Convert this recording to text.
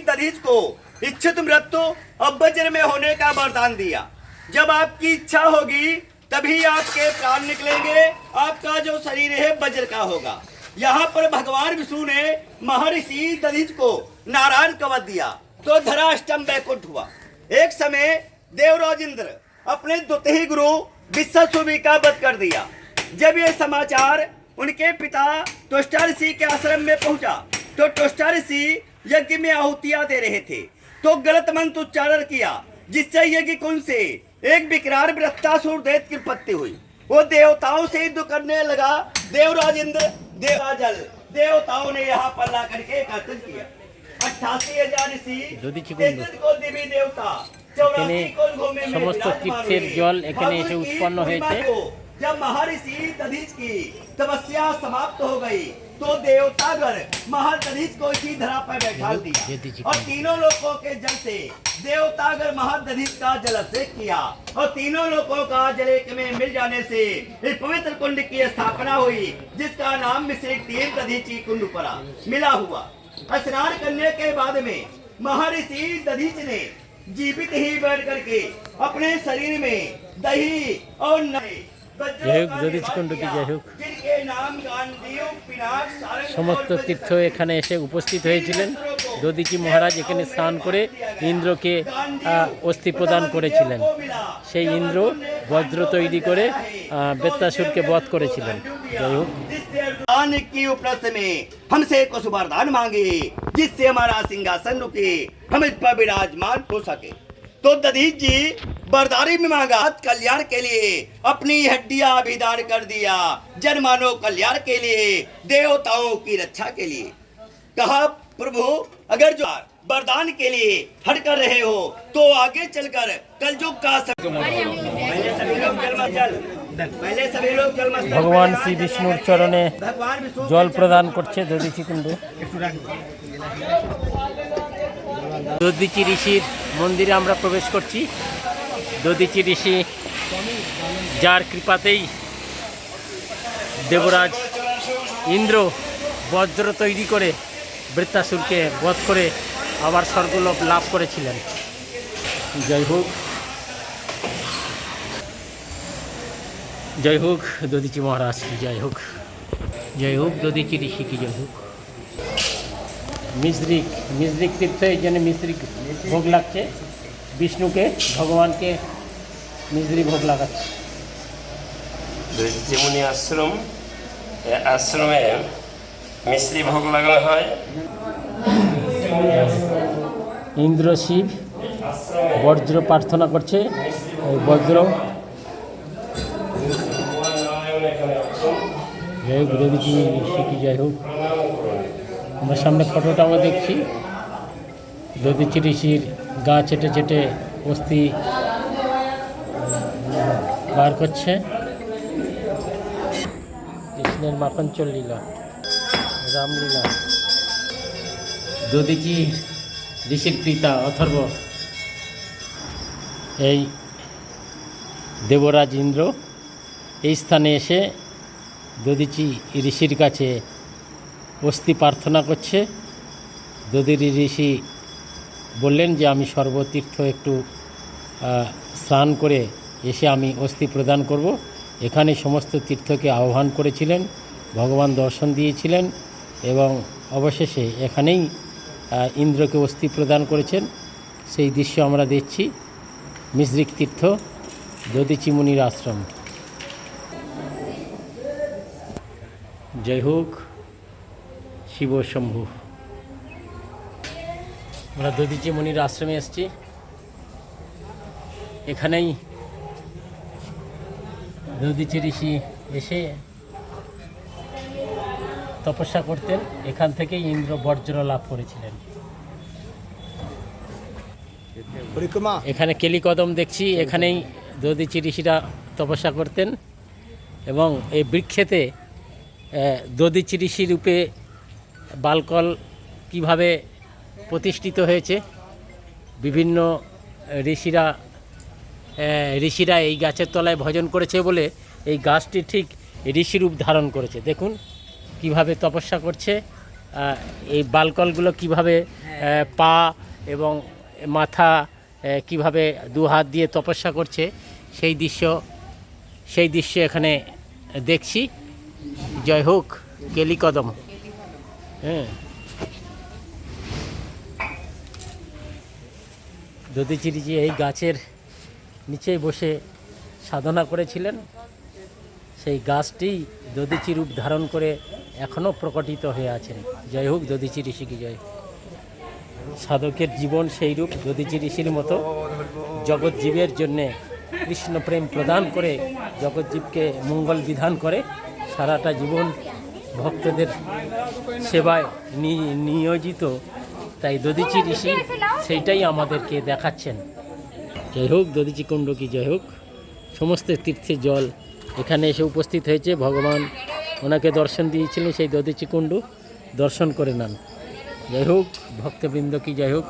दधीच को इच्छित मृत्यु अब में होने का वरदान दिया। जब आपकी इच्छा होगी, तभी आपके प्राण निकलेंगे। आपका जो शरीर है, वज्र का होगा। यहाँ पर भगवान विष्णु ने महर्षि दधीच को नारायण कवच दिया। तो धराष्टम बैकुंठ हुआ। एक समय देवराज इंद्र अपने द्वितीय गुरु विश्वसुवी का वध कर दिया। जब ये समाचार उनके पिता तुष्टा ऋषि के आश्रम में पहुँचा तो टोस्टर सी यज्ञ में आहुतिया दे रहे थे। तो गलत मंत्र उच्चारण किया जिससे यज्ञ कुंज से एक विकरार वृत्ता वृत्तासुर दैत की उत्पत्ति हुई। वो देवताओं से युद्ध करने लगा। देवराज इंद्र देवाजल देवताओं ने यहाँ पर ला करके एकत्रित किया। अट्ठासी हज़ार सी देवता তিনি সমস্ত তীর্থের জল जब महर्षि दधीज की तपस्या समाप्त हो गई तो देवतागण महादधीच को इसी धरा पर बैठा दिया। और तीनों लोगों के जल से देवतागण महादधीच का जल अभिषेक किया। और तीनों लोगों का जल एक में मिल जाने से इस पवित्र कुंड की स्थापना हुई जिसका नाम मिश्रिक तीन दधीची कुंड पड़ा मिला हुआ। स्नान करने के बाद में महर्षि दधीच ने जीवित ही बैठ करके अपने शरीर में दही और नए जय कुंड की जय होक। जिनके नाम गांडीव पिनाक सारंग সমস্ত और তীর্থ এখানে এসে উপস্থিত হয়েছিলেন দধিচি মহারাজ এখানে স্নান করে ইন্দ্রকে আহ, অস্থি প্রদান করেছিলেন সেই ইন্দ্র বজ্র তৈরি করে আহ, বেত্তাসুরকে বধ করেছিলেন যাই হোক जिससे अर्जुन की उपलब्ध में हमसे कुछ वरदान मांगे जिससे हमारा सिंहासन रुके हम इस पर विराजमान हो सके तो दधीच जी बरदारी में मांगा कल्याण के लिए अपनी हड्डियां भी दान कर दिया जन मानव कल्याण के लिए देवताओं की रक्षा के लिए कहा प्रभु अगर जो वरदान के लिए हट कर रहे हो तो आगे चलकर कलयुग का समय पहले सभी लोग जल पहले सभी लोग जल ভগবান শ্রী বিষ্ণুর চরণে भगवान विष्णु জল প্রদান করছে দধিচি কুণ্ডে দধিচি ঋষির মন্দিরে আমরা প্রবেশ করছি। দধিচি ঋষি যার কৃপাতেই দেবরাজ ইন্দ্র বজ্র তৈরি করে বৃত্তাসুরকে বধ করে আবার স্বর্গলোক লাভ করেছিলেন। জয় হোক। জয় হোক দধিচি মহারাজ কি জয় হোক। জয় হোক দধিচি ঋষি কি জয় হোক। মিশ্রিক মিশ্রিক তীর্থ এই জন্য মিশ্রিক ভোগ লাগছে। বিষ্ণুকে ভগবানকে মিশ্রি ভোগ লাগাচ্ছে। যেমনি আশ্রম আশ্রমে মিশ্রি ভোগ লাগানো হয়। ইন্দ্র শিব বজ্র প্রার্থনা করছে এই বজ্র। জয় কি জয় হোক। আমরা সামনে ফটোটা আমরা দেখছি। দধিচি ঋষির গা চেটে চেটে অস্থি বার করছে। কৃষ্ণের মাখনচল লীলা রামলীলা। দধিচি ঋষির পিতা অথর্ব, এই দেবরাজ ইন্দ্র এই স্থানে এসে দধিচি ঋষির কাছে অস্থি প্রার্থনা করছে। দধির ঋষি বললেন যে, আমি সর্বতীর্থ একটু স্নান করে এসে আমি অস্থি প্রদান করব। এখানে সমস্ত তীর্থকে আহ্বান করেছিলেন, ভগবান দর্শন দিয়েছিলেন এবং অবশেষে এখানেই ইন্দ্রকে অস্থি প্রদান করেছেন। সেই দৃশ্য আমরা দেখছি। মিশ্রিক তীর্থ দধিচি মুনির আশ্রম। জয় হোক। শিব শম্ভু আমরা দধিচি মুনির আশ্রমে এসেছি। এখানেই দধিচি ঋষি এসে তপস্যা করতেন। এখান থেকেই ইন্দ্র বজ্র লাভ করেছিলেন। এখানে কেলিকদম দেখছি। এখানেই দধিচি ঋষিরা তপস্যা করতেন এবং এই বৃক্ষেতে দধিচি ঋষি রূপে বালকল কীভাবে প্রতিষ্ঠিত হয়েছে, বিভিন্ন ঋষিরা ঋষিরা এই গাছের তলায় ভজন করেছে বলে এই গাছটি ঠিক ঋষি রূপ ধারণ করেছে। দেখুন কীভাবে তপস্যা করছে এই বালকলগুলো কীভাবে পা এবং মাথা কীভাবে দু হাত দিয়ে তপস্যা করছে, সেই দৃশ্য সেই দৃশ্য এখানে দেখছি। জয় হোক কেলি কদম হ্যাঁ। দধিচিরিজি এই গাছের নিচেই বসে সাধনা করেছিলেন, সেই গাছটি দধিচি রূপ ধারণ করে এখনও প্রকটিত হয়ে আছেন। জয় হোক দধিচি ঋষিকে জয়। সাধকের জীবন সেই রূপ দধিচি ঋষির মতো জগৎজীবের জন্যে কৃষ্ণ প্রেম প্রদান করে জগৎজীবকে মঙ্গল বিধান করে সারাটা জীবন ভক্তদের সেবায় নিয়োজিত, তাই দধিচি ঋষি সেইটাই আমাদেরকে দেখাচ্ছেন। জয় হোক দধিচি কুণ্ড কি জয় হোক। সমস্ত তীর্থের জল এখানে এসে উপস্থিত হয়েছে। ভগবান ওনাকে দর্শন দিয়েছিলেন, সেই দধিচি কুণ্ড দর্শন করে নেন। জয় হোক, ভক্তবৃন্দ কি, জয় হোক।